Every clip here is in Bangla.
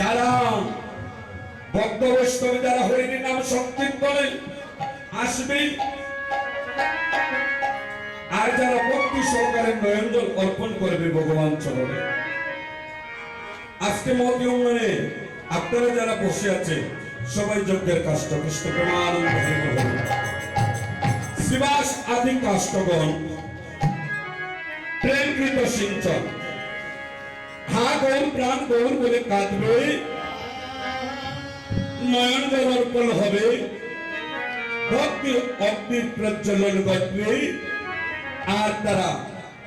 যারা ভক্ত বৈষ্ণব, যারা হরিণীর নাম সংকীর্তনে আসবে। আর যারা ভক্তি সহকারে নয়নজল অর্পণ করবে ভগবান চরণে। আজকে মতি অঙ্গনে আপনারা যারা বসে আছে, সবাই যজ্ঞের কাষ্ট, কৃষ্ণ হরি। শিবাস আদি কাষ্টগণ, প্রেমকৃত সিঞ্চন। হা গৌর প্রাণ গৌর বলে কাঁদবে নয়ন হবে ভক্তি অগ্নির প্রজ্বলন ঘটবে আর তারা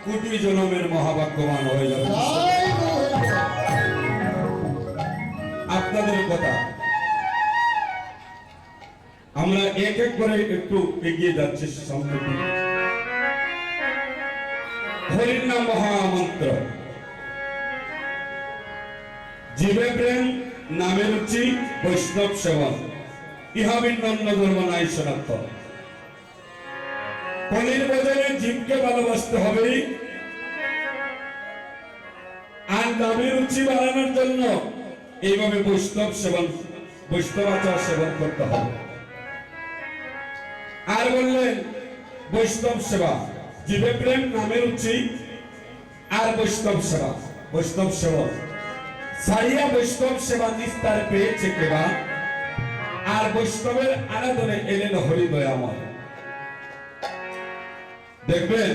কোটি জনমের মহাভাগ্যবান হয়ে যাবে আপনাদের কথা আমরা এক এক করে একটু এগিয়ে যাচ্ছি সামনের দিকে হরির নাম মহামন্ত্র জীবে প্রেম নামে রুচি বৈষ্ণব সেবন। ইহা ভিন্ন ধর্ম নাই সনাতন। কলির বদলে জীবকে ভালোবাসতে হবে। আর নামে রুচি বাড়ানোর জন্য এইভাবে বৈষ্ণব সেবন বৈষ্ণবাচার সেবন করতে হবে। আর বললেন, বৈষ্ণব সেবা জীবে প্রেম নামে রুচি, আর বৈষ্ণব সেবা, বৈষ্ণব সেবক সারিয়া বৈষ্ণব সেবা নিস্তার পেয়েছে কেবা। আর বৈষ্ণবের আরাধনে এলেন হরিদয়াময়। দেখবেন,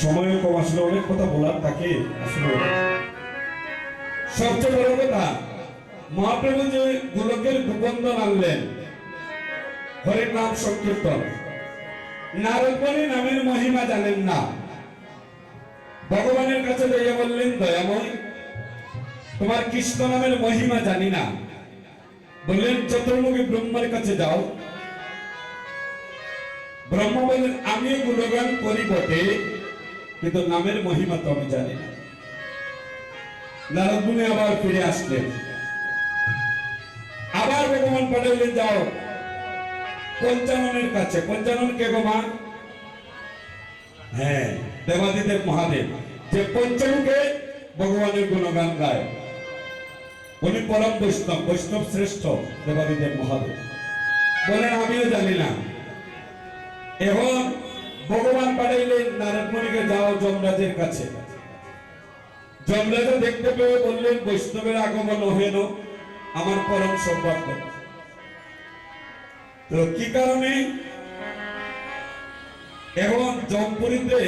সময় কম আসলে অনেক কথা বলার থাকে, আসলে সবচেয়ে বড় কথা মহাপ্রভু যে গোলকের গোবন্ধন আনলেন হরির নাম সংকীর্তন। নারদমণি নামের মহিমা জানেন না। ভগবানের কাছে যাইয়া বললেন, দয়াময়, তোমার কৃষ্ণ নামের মহিমা জানি না। বললেন, চতুর্মুখী ব্রহ্মার কাছে যাও। ব্রহ্ম বললেন আমিও গুণগান করি বটে, কিন্তু নামের মহিমা তো আমি জানি না। নারদ আবার ফিরে আসলেন। আবার ভগবান পাঠাইলেন, যাও। পঞ্চাননের কাছে। পঞ্চানন কে গো মা? হ্যাঁ দেবাদিদেব মহাদেব। যে পঞ্চমুখে ভগবানের গুণগান গায়। উনি পরম বৈষ্ণব বৈষ্ণব শ্রেষ্ঠ দেবাদিদেব মহাদেব। বলেন, আমিও জানি না। এখন ভগবান পাঠাইলেন নারদ মুনিকে যাও যমরাজের কাছে। যমরাজা দেখতে পেয়ে বললেন, বৈষ্ণবের আগমন হেন আমার পরম সৌভাগ্য। তো কি কারণে? এখন জমপুরীতে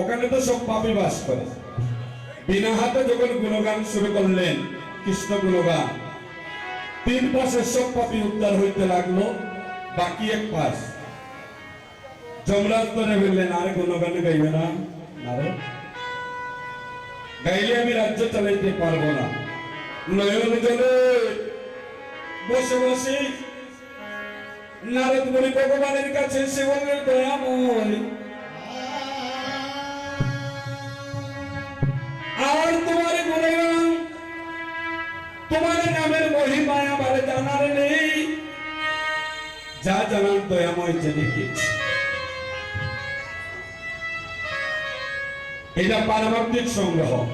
ওখানে তো সব পাপি বাস করে। বিনা হাতে যখন গুণগান শুরু করলেন, কৃষ্ণ গুণগান, তিন পাশের সব পাপি উদ্ধার হইতে লাগল, বাকি এক পাশ। যমরাজ ধরে বললেন, আর গুণগান গাইবে না আরে গাইলে আমি রাজ্য চালাইতে পারব না। নয়ন জলে বসে বসে নারদ মুনি ভগবানের কাছে এসে বললেন দয়াময়। আর তোমার গুণগান তোমার নামের মহিমায় আমার জানার নেই। যা জানার দয়াময় জেনে গিয়েছি। এটা পারমার্থিক সংগ্রহ।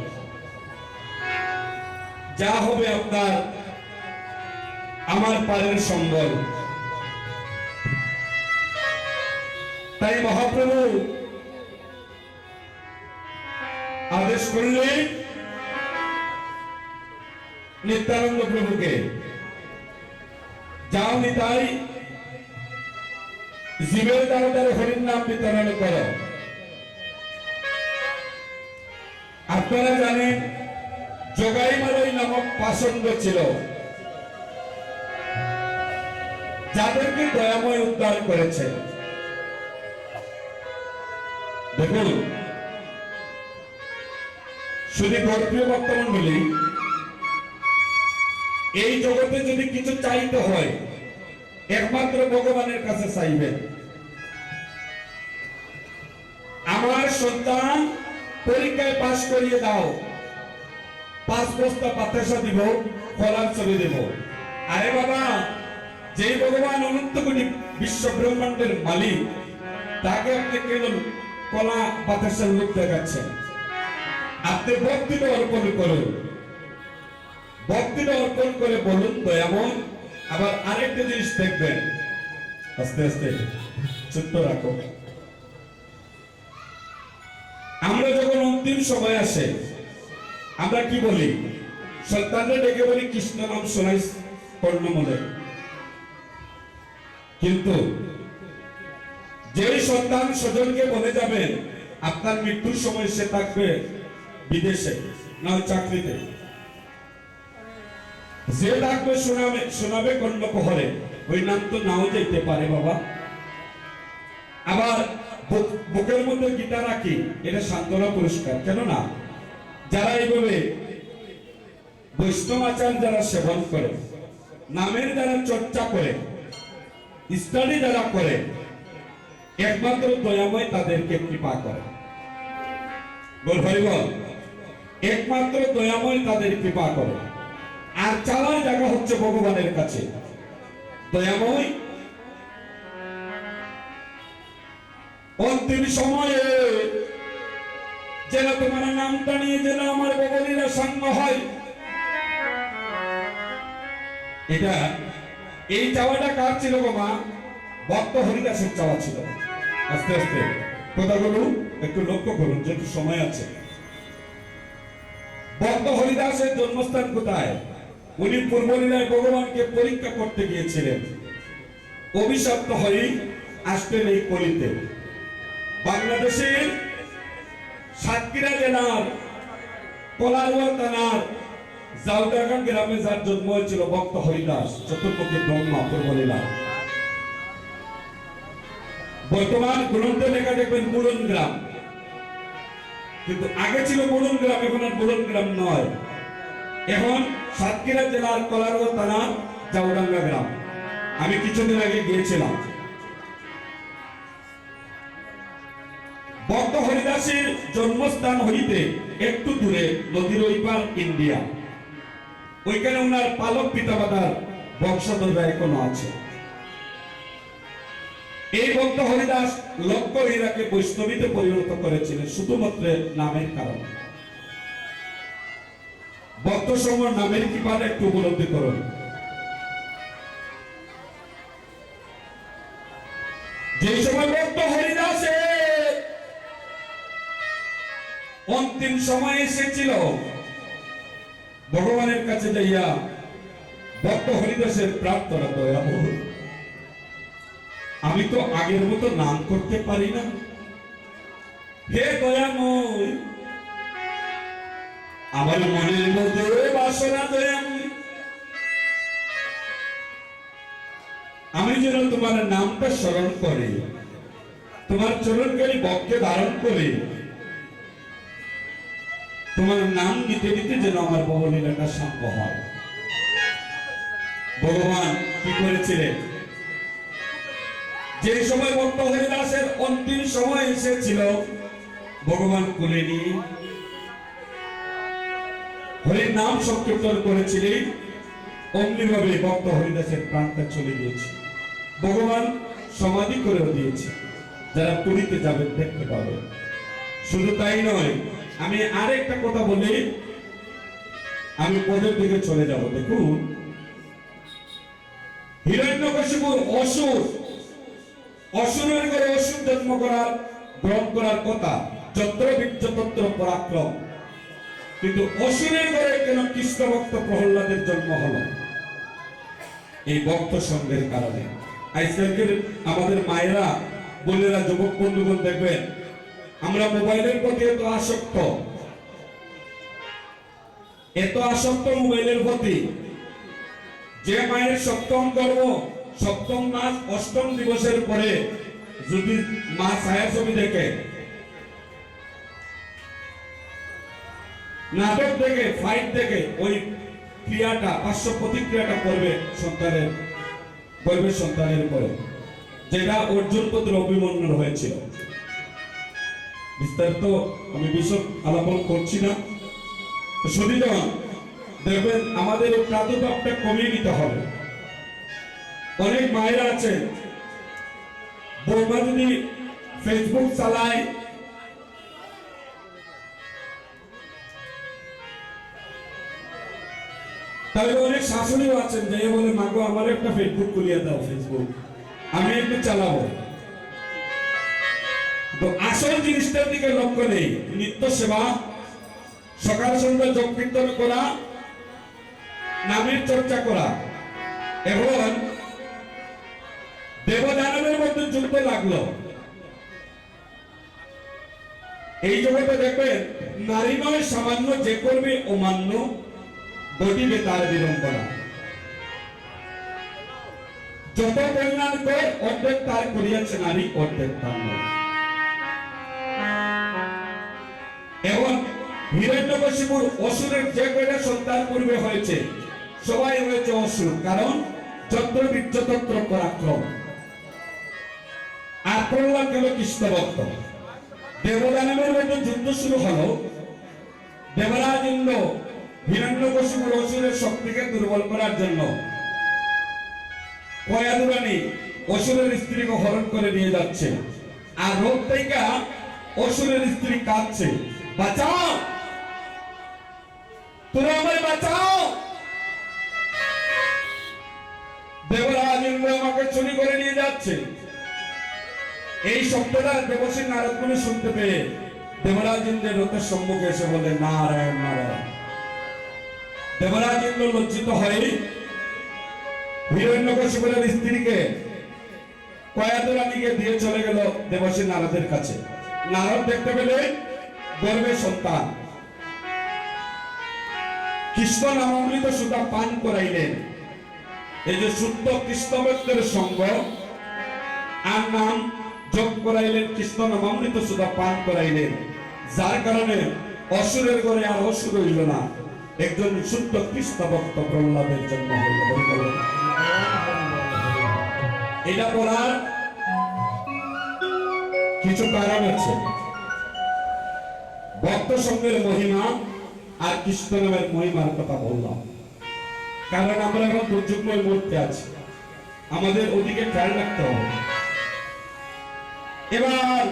যা হবে আপনার, আমার পারের সম্বল। তাই মহাপ্রভু, আদেশ করলেন নিত্যানন্দ প্রভুকে। যাও নিতাই জীবের দ্বারা দ্বারা হরির নাম বিতরণ করো। আপনারা জানেন জগাইমালয় নামক পাষণ্ড ছিল। যাদেরকে দয়াময় উদ্ধার করেছে। দেখুন শুধু গর্ভীয় বর্তমান বলি এই জগতে যদি কিছু চাইতে হয়, একমাত্র ভগবানের কাছে চাইবেন আমার সন্তান পরীক্ষায় পাশ করিয়ে দাও, পাঁচ বস্তা বাতাসা দিব, ফলার ছবি দেব। আরে বাবা যে ভগবান অনন্ত বিশ্ব ব্রহ্মাণ্ডের মালিক, তাকে আপনি কেন কলা বাতাসের লোক দেখাচ্ছেন আপনি ভক্তিটা অর্পণ করুন। ভক্তিটা অর্পণ করে বলুন দয়াময় আবার আরেকটা জিনিস দেখবেন। আস্তে আস্তে, ছোট্ট রাখো। আমরা যখন অন্তিম সময় আসে, আমরা কি বলি? সন্তানরা ডেকে বলি, কৃষ্ণ নাম শোনাই কর্ণমলে। কিন্তু যেই সন্তান স্বজনকে বলে যাবেন আপনার মৃত্যুর সময় সে থাকবে বিদেশে, না চাকরিতে। যে ডাকবে শোনাবে শোনাবে কর্ণকহরে ওই নাম তো নাও যেতে পারে বাবা। আবার বুক- বুকের মধ্যে গীতা রাখি, এটা সান্ত্বনা পুরস্কার, কেন না? যারা এইভাবে বৈষ্ণব আচার যারা সেবন করে, নামের যারা চর্চা করে, স্টাডি যারা করে একমাত্র দয়াময় তাদেরকে কৃপা করে। বল একমাত্র দয়াময় তাদের কৃপা করে। আর চালার জায়গা হচ্ছে ভগবানের কাছে। দয়াময়। অন্তিম সময়ে যেন তোমার নামটা নিয়ে যেন আমার বগলীরা সঙ্গ হয়। এটা, এই চাওয়াটা কার ছিল মা? ভক্ত হরিদাসের চাওয়া ছিল। আস্তে আস্তে। কথাগুলো একটু লক্ষ্য করুন যেহেতু সময় আছে। ভক্ত হরিদাসের জন্মস্থান কোথায়? উনি পূর্বলীলায় ভগবানকে পরীক্ষা করতে গিয়েছিলেন। অভিশপ্ত হয়ে আসতেন এই কলিতে। বাংলাদেশের সাতক্ষীরা জেলার কলারুয়া থানার জাউডাগান গ্রামে যার জন্ম হয়েছিল ভক্ত হরিদাস চতুর্মুখী ব্রহ্মা পূর্বলীলা বর্তমান গ্রন্থে লেখা দেখবেন বুড়ন গ্রাম। কিন্তু আগে ছিল বুড়ন গ্রাম, এখন আর বুড়ন গ্রাম নয়। এখন সাতক্ষীরা জেলার কলারুয়া থানার জাউডাঙ্গা গ্রাম। আমি কিছুদিন আগে গিয়েছিলাম। ভক্ত হরিদাসের জন্মস্থান হইতে একটু দূরে নদীর ওই পার ইন্ডিয়া। ওইখানে ওনার পালক পিতামাতার বংশধররা এখনও আছে। এই ভক্ত হরিদাস লক্ষ হীরাকে বৈষ্ণবীতে পরিণত করেছিলেন, শুধুমাত্র নামের কারণে। ভক্ত সমর নামের কি পারে একটু উপলব্ধি করুন। যে সময় ভক্ত হরিদাসের অন্তিম সময় এসেছিল, ভগবানের কাছে যাইয়া ভক্ত হরিদাসের প্রার্থনা দয়াবহ আমি তো আগের মতো নাম করতে পারি না। হে দয়াময়, আমার মনের মধ্যে বাসনা দয়াময়। আমি যেন তোমার নামটা স্মরণ করে, তোমার চরণকারী বক্ষে ধারণ করে। তোমার নাম নিতে নিতে যেন আমার বহলীলাটা সম্ভব হয়। ভগবান কি করেছিলেন? যে সময় ভক্ত হরিদাসের অন্তিম সময় এসেছিল, ভগবান কোলে নিয়ে হরির নাম সংকীর্তন করেছিলেন, অমনিভাবে ভক্ত হরিদাসের প্রাণটা চলে গিয়েছে। ভগবান সমাধি করেও দিয়েছে। যারা পুরীতে যাবেন দেখতে পাবেন শুধু তাই নয়, আমি আরেকটা কথা বলি। আমি পদের দিকে চলে যাব, দেখুন। হিরণ্যকশিপুর অসুর অসুরের ঘরে অসুর জন্ম করার, গ্রহণ করার কথা পরাক্রম। কিন্তু অসুরের ঘরে কেন প্রহ্লাদের জন্ম হলো? এই ভক্ত সঙ্গের কারণে। আজকালকের আমাদের মায়েরা, বোনেরা, যুবক বন্ধুগণ দেখবেন, আমরা মোবাইলের প্রতি এত আসক্ত। এত আসক্ত মোবাইলের প্রতি। যে মায়ের সপ্তম গর্ব সপ্তম মাস অষ্টম দিবসের পরে যদি মা ছায়া ছবি দেখে, নাটক দেখে ফাইট দেখে, ওই ক্রিয়াটা, পার্শ্ব প্রতিক্রিয়াটা করবে সন্তানের করবে সন্তানের উপরে। যেটা অর্জুন পুত্র অভিমন্যুর হয়েছিল। বিস্তারিত আমি বিশদ আলাপন করছি না। সুবিধা দেখবেন আমাদের এই প্রাদুর্ভাবটা কমিয়ে নিতে হবে। অনেক মায়েরা আছেন। বৌমা যদি ফেসবুক চালায় তবে অনেক শাশুড়িও আছেন যে বলে আমার একটা ফেসবুক খুলিয়ে দাও ফেসবুক আমি একটু চালাবো। তো আসল জিনিসটার দিকে লক্ষ্য নেই। নিত্য সেবা, সকাল সন্ধ্যা যোগ কীর্তন করা, নামের চর্চা করা। এখন যুদ্ধ লাগল। এই জগতে দেখবেন, নারী নয়, সামান্য যে করবে অমান্য ঘটিবে তার বিড়ম্বনা। যত কল্যাণ করে, অর্ধেক তার করিয়াছে নারী, অর্ধেক তার নয় এখন হিরণ্যকশিপুর অসুরের যে কয়টা সন্তান পূর্বে হয়েছে, সবাই হয়েছে অসুর। কারণ বীর্যতন্ত্র পরাক্রম প্রহ্লাদ গেল কৃষ্ণ ভক্ত দেবদানবের মধ্যে যুদ্ধ শুরু হলো। দেবরাজ ইন্দ্র হিরণ্যকশিপুর অসুরের শক্তিকে দুর্বল করার জন্য কয়াদুরানি অসুরের স্ত্রীকে হরণ করে নিয়ে যাচ্ছে। আর রোগ থেকে অসুরের স্ত্রী কাঁদছে। বাঁচাও! তোরা আমায় বাঁচাও! দেবরাজ ইন্দ্র আমাকে চুরি করে নিয়ে যাচ্ছে। এই শব্দটা দেবশ্রী নারদ মুনি শুনতে পেয়ে দেবরাজ ইন্দ্রের রথের সম্মুখে এসে বলে, নারায়ণ নারায়ণ। দেবরাজ ইন্দ্র লজ্জিত হয়ে হিরণ্যকশিপুরের স্ত্রীকে কয়াদুরানীকে দিয়ে চলে গেল দেবশ্রী নারদের কাছে। নারদ দেখতে পেলে গর্বের সন্তান। কৃষ্ণ নামামৃত সুতা পান করাইলেন। এই যে শুদ্ধ কৃষ্ণভক্তের সঙ্গ আর নাম যোগ করাইলেন, কৃষ্ণ নামামৃত সুতা পান করাইলেন। যার কারণে অসুরের ঘরে আর অসুর হইল না। একজন শুদ্ধ কৃষ্ণ ভক্ত প্রহ্লাদের জন্ম হইল। এটা বলার কিছু কারণ আছে। ভক্ত সঙ্গের মহিমা আর কৃষ্ণ নামের মহিমার কথা বললাম। কারণ আমরা এখন দুর্যোগময় মুহূর্তে আছি। আমাদের ওদিকে খেয়াল রাখতে হবে। এবার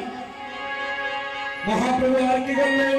মহাপ্রভু আর কি করলেন?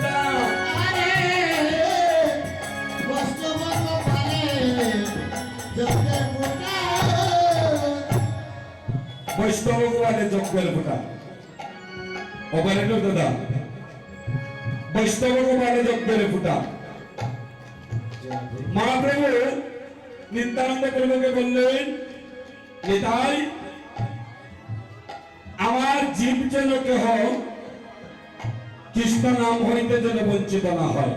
বৈষ্ণব গোয়ালে যজ্ঞের ফুটা তো দাদা, বৈষ্ণব গোয়ালে যজ্ঞের ফুটা মহাপ্রভু নিত্যানন্দ প্রভুকে বললেন, নিতাই, আমার জীব যেন কেহ কৃষ্ণ নাম হইতে যেন বঞ্চিত না হয়।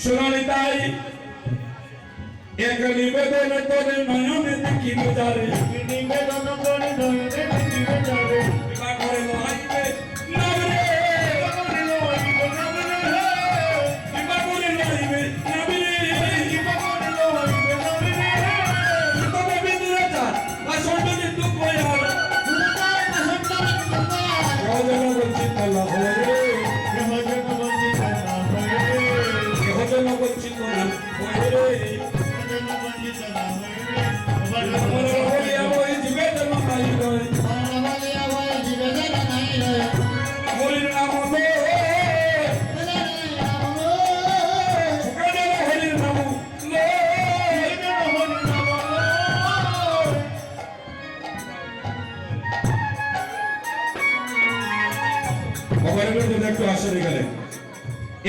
শুনানি তাই এক নিবেদন করে নয়নে দেখিব যারে নিবেদন করে নয়নে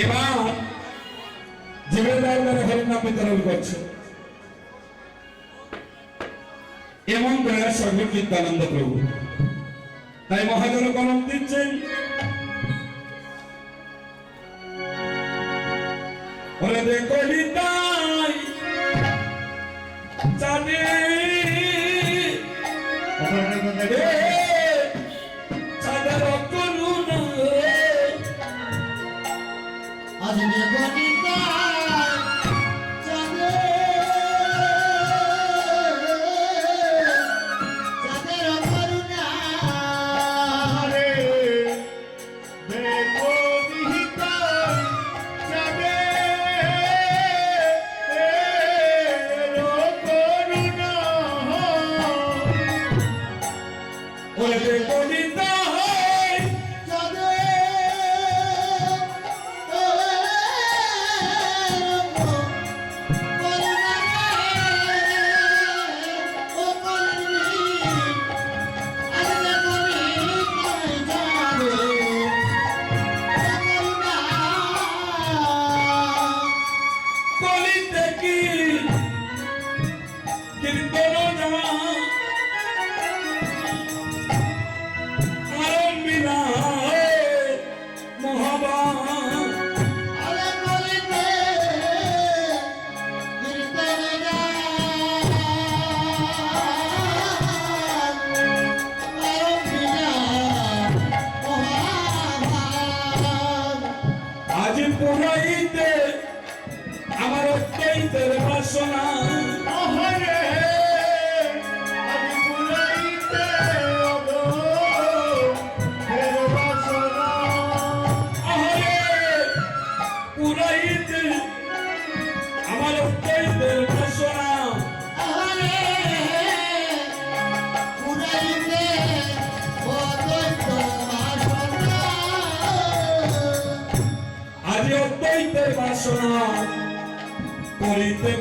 এবার জীবেদার দ্বারা হরিনাম বিতরণ করছে। এমন দয়া সর্বকৃত আনন্দ প্রভু। তাই মহাজন কলম দিচ্ছেন। অত্যন্তের বাসনা আজ অত্যন্তের বাসনা করিতে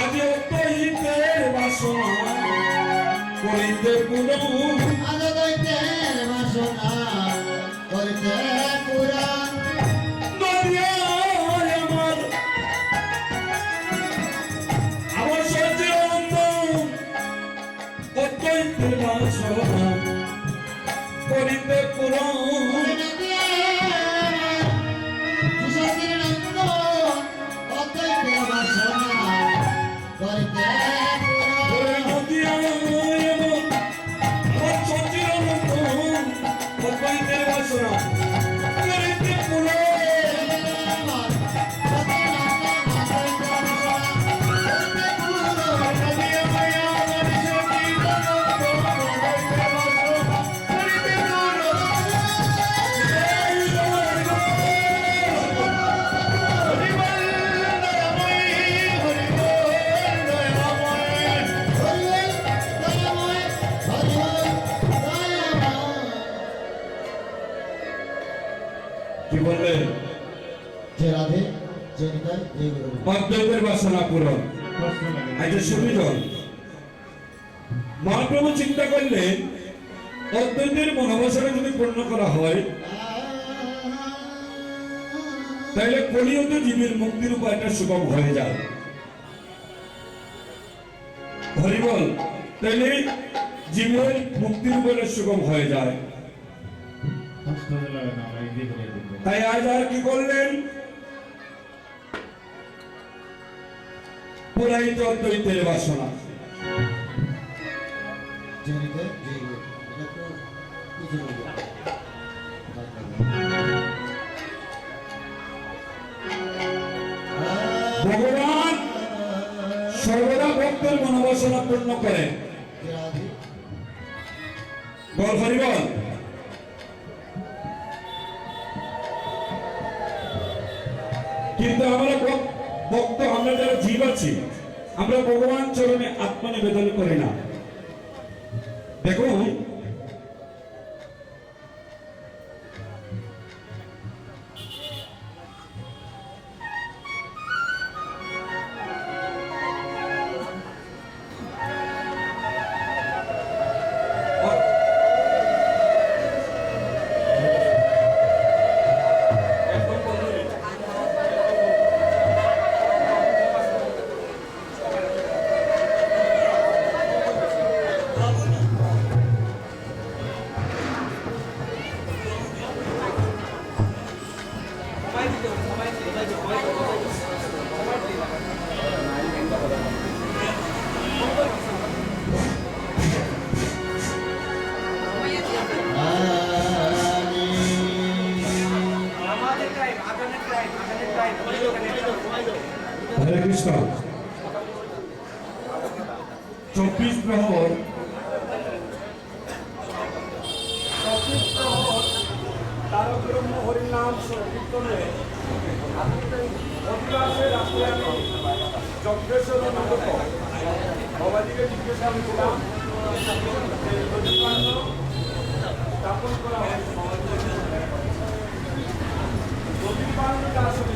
আজ অত্যন্তের বাসনা করিতে পুরো। করিতে পুরো অদ্বৈতের বাসনা পূরণ। আচ্ছা সুবিধন মহাপ্রভু চিন্তা করলেন অদ্বৈতের মনোবাসনা যদি পূর্ণ করা হয় তাহলে কলিয়ত জীবের মুক্তির উপায়টা সুগম হয়ে যায়। হরিবল তাহলে জীবের মুক্তির উপায়টা সুগম হয়ে যায়। তাই আজ আর কি করলেন? পুরাইত অদ্বৈতের বাসনা। যে নিতাই যে গুরু এটা তো কিছু বলব ভগবান সর্বদা ভক্তের মনোবাসনা পূর্ণ করেন। বল হরিবল কিন্তু আমরা ভক্ত আমরা যারা জীব আছি আমরা ভগবান চরণে আত্মনিবেদন করি না। দেখুন চব্বিশ প্রহর হরিনাম সংকীর্তনে অধিবাসে রাত্রে আমি যজ্ঞেশ্বর অনুগত বাবাজিকে জিজ্ঞাসা আমি করলাম স্থাপন করা হয় প্রতিপান্নটা আসলে